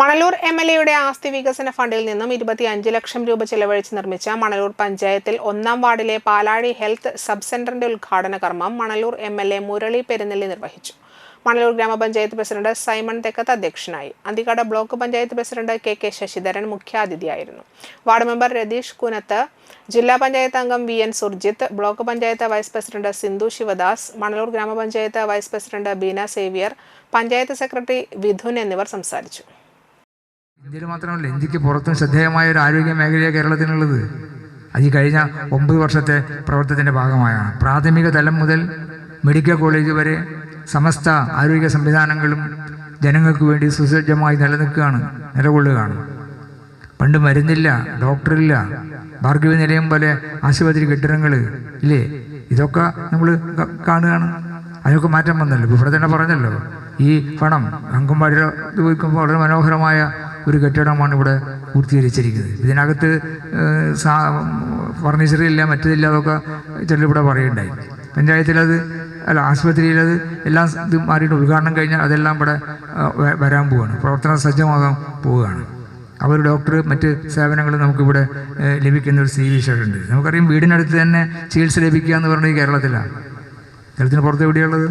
Manalur M L എയുടെ ആസ്തി വികസന ഫണ്ടിൽ നിന്നും ഇരുപത്തിയഞ്ച് ലക്ഷം രൂപ ചെലവഴിച്ച് നിർമ്മിച്ച മണലൂർ പഞ്ചായത്തിൽ ഒന്നാം വാർഡിലെ പാലാഴി ഹെൽത്ത് സബ് സെന്ററിന്റെ ഉദ്ഘാടന കർമ്മം Manalur M L A Murali Perunnelli നിർവഹിച്ചു. മണലൂർ ഗ്രാമപഞ്ചായത്ത് പ്രസിഡന്റ് സൈമൺ തെക്കത്ത് അധ്യക്ഷനായി. Anthikad block panchayat president K K Sasidharan മുഖ്യാതിഥിയായിരുന്നു. Ward member Ratheesh കുനത്ത് ജില്ലാ പഞ്ചായത്ത് അംഗം V N Surjith block panchayat vice president Sindhu Sivadas Manalur gramapanchayat vice president Beena Xavier panchayat secretary Vidhun എന്നിവർ സംസാരിച്ചു. ഇന്ത്യയിൽ മാത്രമല്ല ഇന്ത്യയ്ക്ക് പുറത്തും ശ്രദ്ധേയമായ ഒരു ആരോഗ്യ മേഖലയാണ് കേരളത്തിനുള്ളത്. അത് ഈ കഴിഞ്ഞ ഒമ്പത് വർഷത്തെ പ്രവർത്തനത്തിന്റെ ഭാഗമായാണ്. പ്രാഥമിക തലം മുതൽ മെഡിക്കൽ കോളേജ് വരെ സമസ്ത ആരോഗ്യ സംവിധാനങ്ങളും ജനങ്ങൾക്ക് വേണ്ടി സുസജ്ജമായി നിലനിൽക്കുകയാണ് നിലകൊള്ളുകയാണ്. പണ്ട് മരുന്നില്ല ഡോക്ടറില്ല ഭാർഗവ നിലയം പോലെ ആശുപത്രി കെട്ടിടങ്ങൾ ഇല്ലേ? ഇതൊക്കെ നമ്മൾ കാണുകയാണ്. അതിനൊക്കെ മാറ്റം വന്നല്ലോ. ഇവിടെ തന്നെ പറഞ്ഞല്ലോ ഈ പണം അങ്കൻവാടിയിൽ ഉപയോഗിക്കുമ്പോൾ വളരെ മനോഹരമായ ഒരു കെട്ടിടമാണ് ഇവിടെ പൂർത്തീകരിച്ചിരിക്കുന്നത്. ഇതിനകത്ത് സാ ഫർണിച്ചറില്ല മറ്റതില്ല അതൊക്കെ ചിലരിവിടെ പറയുണ്ടായി പഞ്ചായത്തിലത് അല്ല ആശുപത്രിയിലത് എല്ലാം ഇത് മാറിയിട്ട് ഉദ്ഘാടനം കഴിഞ്ഞാൽ അതെല്ലാം ഇവിടെ വരാൻ പോവുകയാണ് പ്രവർത്തന സജ്ജമാകാൻ പോവുകയാണ്. അവർ ഡോക്ടർ മറ്റ് സേവനങ്ങൾ നമുക്കിവിടെ ലഭിക്കുന്ന ഒരു സ്ഥിതി വിശേഷമുണ്ട് നമുക്കറിയാം വീടിനടുത്ത് തന്നെ ചികിത്സ ലഭിക്കുക എന്ന് പറഞ്ഞാൽ കേരളത്തിലാണ്. കേരളത്തിന് പുറത്ത് എവിടെയുള്ളത്